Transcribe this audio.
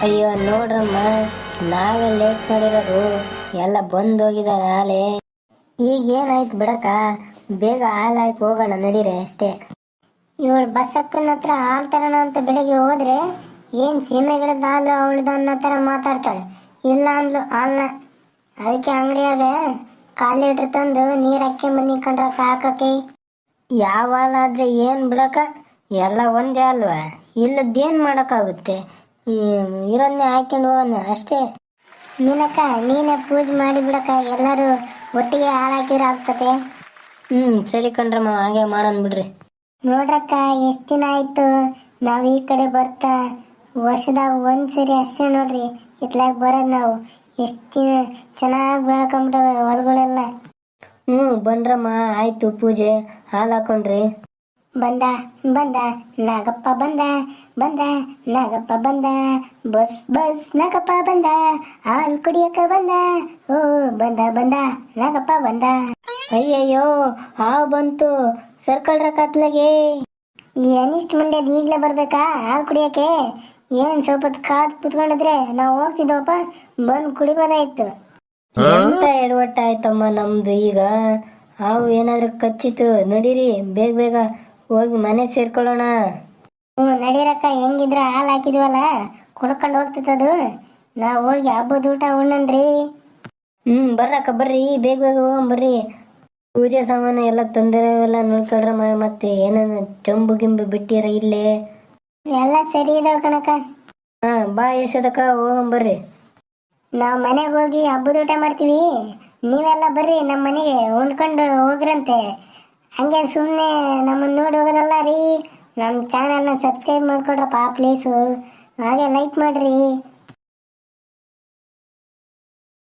ಅಯ್ಯೋ, ನೋಡ್ರಮ್ಮ ನಾವೇ ಲೇಟ್ ಮಾಡಿರೋದು ಎಲ್ಲ ಬಂದ್ ಹೋಗಿದಾರ ಈಗ ಏನಾಯ್ತು ಬಿಡಕ್ಕ? ಬೇಗ ಹಾಲಾಯ್ತು ಹೋಗೋಣ ನಡೀರಿ ಅಷ್ಟೇ. ಇವಳು ಬಸ್ಸಕ್ಕನ ಹತ್ರ ಹಾಲು ತರೋಣ ಅಂತ ಬೆಳಗ್ಗೆ ಹೋದ್ರೆ ಏನ್ ಸೀಮೆಗಿಡದ ಹಾಲು ಅವಳದ ಅನ್ನೋ ತರ ಮಾತಾಡ್ತಾಳೆ. ಇಲ್ಲ ಅಂದ್ಲು ಹಾಲ್ನ. ಅದಕ್ಕೆ ಅಂಗಡಿಯಾಗ ಕಾಲು ಲೀಟ್ರ್ ತಂದು ನೀರು ಹಾಕಿ ಮನಿ ಕಂಡ್ರಕ್ಕ ಹಾಕಕ್ಕೆ ಯಾವ ಹಾಲಾದ್ರೆ ಏನ್ ಬಿಡಕ ಎಲ್ಲ ಒಂದೇ ಅಲ್ವಾ? ಇಲ್ಲದೇನ್ ಮಾಡಕ್ಕಾಗುತ್ತೆ? ಇರೋದನ್ನೇ ಹಾಕೊಂಡು ಹೋಗೋಣ ಅಷ್ಟೇ. ನೀನಕ್ಕ ನೀನೇ ಪೂಜೆ ಮಾಡಿ ಬಿಡಕ್ಕ ಎಲ್ಲರೂ ಒಟ್ಟಿಗೆ ಹಾಳಾಕಿದ್ರೆ ಆಗ್ತದೆ. ಆಗ್ತತೆ ಹ್ಮ್ ಸರಿ ಕಣ್ರಮ್ಮ ಹಾಗೆ ಮಾಡೋಣ ಬಿಡ್ರಿ. ನೋಡ್ರಕ್ಕ ಎಷ್ಟು ದಿನ ಆಯ್ತು ನಾವು ಈ ಕಡೆ ಬರ್ತಾ ವರ್ಷದಾಗ ಒಂದು ಸರಿ ಅಷ್ಟೇ ನೋಡ್ರಿ ಇತ್ಲಾಗ ಬರೋದ್ ನಾವು. ಎಷ್ಟು ದಿನ ಚೆನ್ನಾಗಿ ಬೆಳ್ಕೊಂಬಿಟ್ಟವೆ ಹೊಲಗಳೆಲ್ಲ. ಹ್ಮ್ ಬನ್ರಮ್ಮ ಆಯ್ತು ಪೂಜೆ ಹಾಲು ಹಾಕೊಂಡ್ರಿ. ಬಂದ ಬಂದ ನಾಗಪ್ಪ ಬಂದ ಬಂದ ನಾಗಪ್ಪ ಬಂದ. ಬಸ್ ಬಸ್ ನಾಗಪ್ಪ ಬಂದ. ಹಾಲು ಕುಡಿಯಕ ಬಂದ. ಓ ಬಂದ ಬಂದ ನಾಗಪ್ಪ ಬಂದ. ಅಯ್ಯಯ್ಯೋ ಹಾವು ಬಂತು. ಸರ್ಕಲ್ ಕತ್ಲಗೆ. ಏನಿಷ್ಟು ಮಂಡ್ಯದ ಈಗ್ಲೇ ಬರ್ಬೇಕಾ ಹಾಲು ಕುಡಿಯಕ್ಕೆ? ಏನ್ ಸ್ವಲ್ಪ ಕಾದು ಕುತ್ಕೊಂಡಿದ್ರೆ ನಾವು ಹೋಗ್ತಿದ್ವಪ್ಪ ಬಂದು ಕುಡಿಬೋದಾಯ್ತು. ಎಂತ ಎಡವಟ್ಟ ಆಯ್ತಮ್ಮ ನಮ್ದು ಈಗ? ಹಾವು ಏನಾದ್ರೂ ಕಚ್ಚಿತು ನಡೀರಿ ಬೇಗ ಬೇಗ. ಹೋಗಿ ಮನೆ ಸೇರ್ಕೊಳ್ಳೋಣ. ಹ್ಞೂ ನಡೀರಕ್ಕ ಹೆಂಗಿದ್ರ ಹಾಲು ಹಾಕಿದ್ವಲ್ಲ? ಕುಡ್ಕೊಂಡು ಹೋಗ್ತಿತ್ತದು ನಾ ಹೋಗಿ ಹಬ್ಬದ ಊಟ ಉಣ್ಣನ್ರಿ. ಹ್ಞೂ ಬರ್ರಕ್ಕ ಬರ್ರಿ. ಬೇಗ ಬೇಗ ಹೋಗಂಬರ್ರಿ ಪೂಜೆ ಸಾಮಾನು ಎಲ್ಲ ತೊಂದರೆ ಎಲ್ಲ ನೋಡ್ಕೊಳ್ರಮ್ಮ ಮತ್ತೆ ಏನನ್ನ ಚಂಬು ಗಿಂಬು ಬಿಟ್ಟಿರ ಇಲ್ಲೇ? ಎಲ್ಲ ಸರಿ ಇದಾವ ಕಣಕ್ಕ. ಹಾ ಬಾ ಯಶೋದಕ್ಕ ಹೋಗಂಬರ್ರಿ ನಾವು ಮನೆಗೆ ಹೋಗಿ ಹಬ್ಬದ ಊಟ ಮಾಡ್ತೀವಿ. ನೀವೆಲ್ಲ ಬರ್ರಿ ನಮ್ಮ ಮನೆಗೆ ಉಂಡ್ಕೊಂಡು ಹೋಗ್ರಂತೆ. ಹಂಗೆ ಸುಮ್ಮನೆ ನಮ್ಮನ್ನು ನೋಡಿ ಹೋಗೋದಲ್ಲ ರೀ. ನಮ್ಮ ಚಾನಲ್ನ ಸಬ್ಸ್ಕ್ರೈಬ್ ಮಾಡ್ಕೊಡ್ರಪ್ಪ ಪ್ಲೀಸು ಹಾಗೆ ಲೈಕ್ ಮಾಡ್ರಿ.